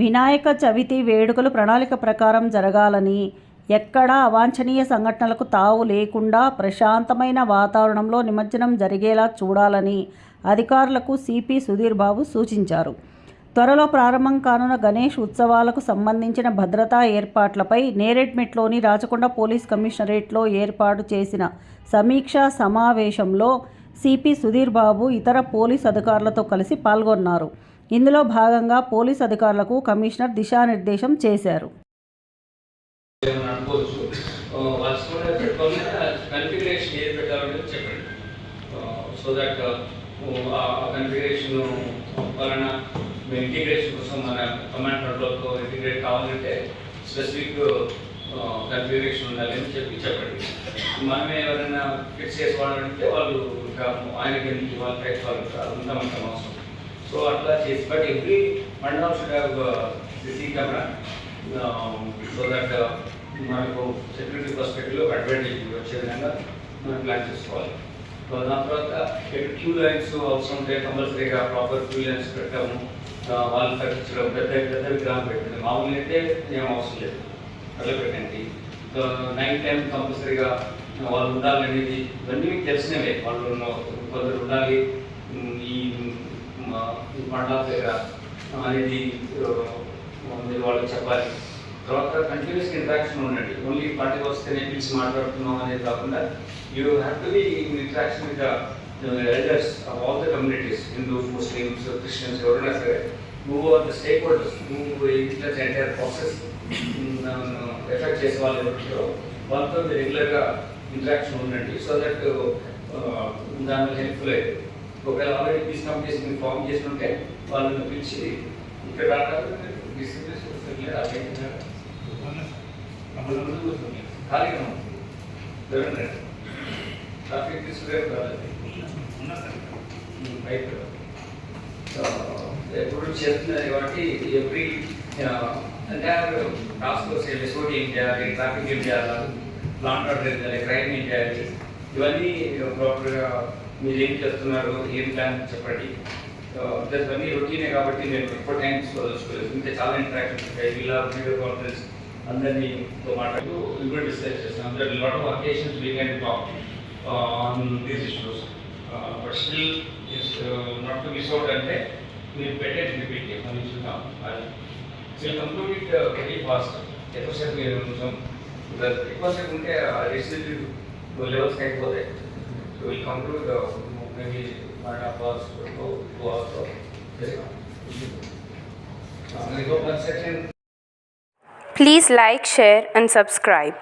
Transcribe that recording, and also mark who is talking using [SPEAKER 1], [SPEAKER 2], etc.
[SPEAKER 1] వినాయక చవితి వేడుకలు ప్రణాళిక ప్రకారం జరగాలని ఎక్కడా అవాంఛనీయ సంఘటనలకు తావు లేకుండా ప్రశాంతమైన వాతావరణంలో నిమజ్జనం జరిగేలా చూడాలని అధికారులకు సిపి సుధీర్ బాబు సూచించారు. త్వరలో ప్రారంభం కానున్న గణేష్ ఉత్సవాలకు సంబంధించిన భద్రతా ఏర్పాట్లపై నేరెడ్మెట్లోని రాచకొండ పోలీస్ కమిషనరేట్లో ఏర్పాటు చేసిన సమీక్షా సమావేశంలో సిపి సుధీర్ బాబు ఇతర పోలీస్ అధికారులతో కలిసి పాల్గొన్నారు. ఇందులో భాగంగా పోలీస్ అధికారులకు కమిషనర్ దిశానిర్దేశం చేశారు.
[SPEAKER 2] చెప్పండి సో దట్ ఆ కన్ఫిగరేషన్ వలన మేము ఇంటిగ్రేషన్ కోసం మన కమాండ్ కంట్రోల్తో ఇంటిగ్రేట్ కావాలంటే స్పెసిఫిక్ కన్ఫిగరేషన్ ఉండాలి అని చెప్పి చెప్పండి. మనమే ఎవరైనా ఫిక్స్ చేసుకోవాలంటే వాళ్ళు ఇంకా ఆయనకి టైప్ వాళ్ళు అదంతా మనకు అవసరం. సో అట్లా చేసి బట్ ఎవ్రీ మండలం should have CC camera so that మనకు సెక్యూరిటీ పర్స్పెక్టివ్లో అడ్వాంటేజ్ వచ్చే విధంగా మనం ప్లాన్ చేసుకోవాలి. సో దాని తర్వాత ఇక్కడ క్యూ లైన్స్ అవసరం ఉంటే కంపల్సరీగా ప్రాపర్ క్యూ లైన్స్ పెట్టాము వాళ్ళు కట్టించడం పెద్ద పెద్ద విగ్రహం పెట్టండి. మామూలు అయితే ఏం అవసరం లేదు. అట్లా పెట్టండి. సో నైట్ టైం కంపల్సరీగా వాళ్ళు ఉండాలనేది ఇవన్నీ మీకు తెలిసినవే. వాళ్ళు కొందరు ఉండాలి. ఈ ఈ మండల దగ్గర అనేది వాళ్ళకి చెప్పాలి. తర్వాత కంటిన్యూస్ ఇంట్రాక్షన్ ఉండండి. ఓన్లీ పార్టీ వస్తేనే పిలిచి మాట్లాడుతున్నాం అనేది కాకుండా you have to be in interaction with elders of all the communities Hindus Muslims Christians ఎవరైనా సరే నువ్వు ఆర్ ద స్టేక్ హోల్డర్స్ నువ్వు ఇట్లా ఎంటైర్ ప్రాసెస్ ఎఫెక్ట్ చేసే వాళ్ళు ఎవరు వాళ్ళతో రెగ్యులర్గా ఇంట్రాక్షన్ ఉండండి సో దట్ దానివల్ల హెల్ప్ఫుల్ అవుతుంది ఒకవేళ ఆల్రెడీ పీస్ కాంపిటీషన్ ఫామ్ చేసి ఉంటే వాళ్ళని పిలిచి ఇక్కడ ఖాళీగా ట్రాఫిక్ చూడండి ట్రాఫిక్ రైట్. ఎప్పుడు చేస్తున్నది కాబట్టి every entire task force SOT ఏం చేయాలి? ట్రాఫిక్ ఏం చేయాలి? ప్లాంట్ ఆర్డర్ ఏం చేయాలి? క్రైమ్ ఏం చేయాలి? ఇవన్నీ ప్రాపర్గా మీరు ఏం చేస్తున్నారు ఏం ప్లాన్ చెప్పండి. ప్లస్ అన్నీ రొటీనే కాబట్టి నేను ఎక్కువ టైం తీసుకోలేదు ఇంకా చాలా ఇంటరాక్షన్స్ ఉంటాయి. ఇలా వీడియో కాన్ఫరెన్స్ అందరినీ మాట్లాడుతూ ఇంకో డిస్కస్ చేస్తాను. There lot of occasions we can talk on these issues but still is not to miss out అంటే మీరు పెట్టేది రిపీట్ మనం చూద్దాం అది విల్ కంప్లీట్ వెరీ ఫాస్ట్ ఎక్కువసేపు మీరు కొంచెం ఎక్కువసేపు ఉంటే So we'll maybe one and a half hours two hours of this one.
[SPEAKER 3] Please like, share and subscribe.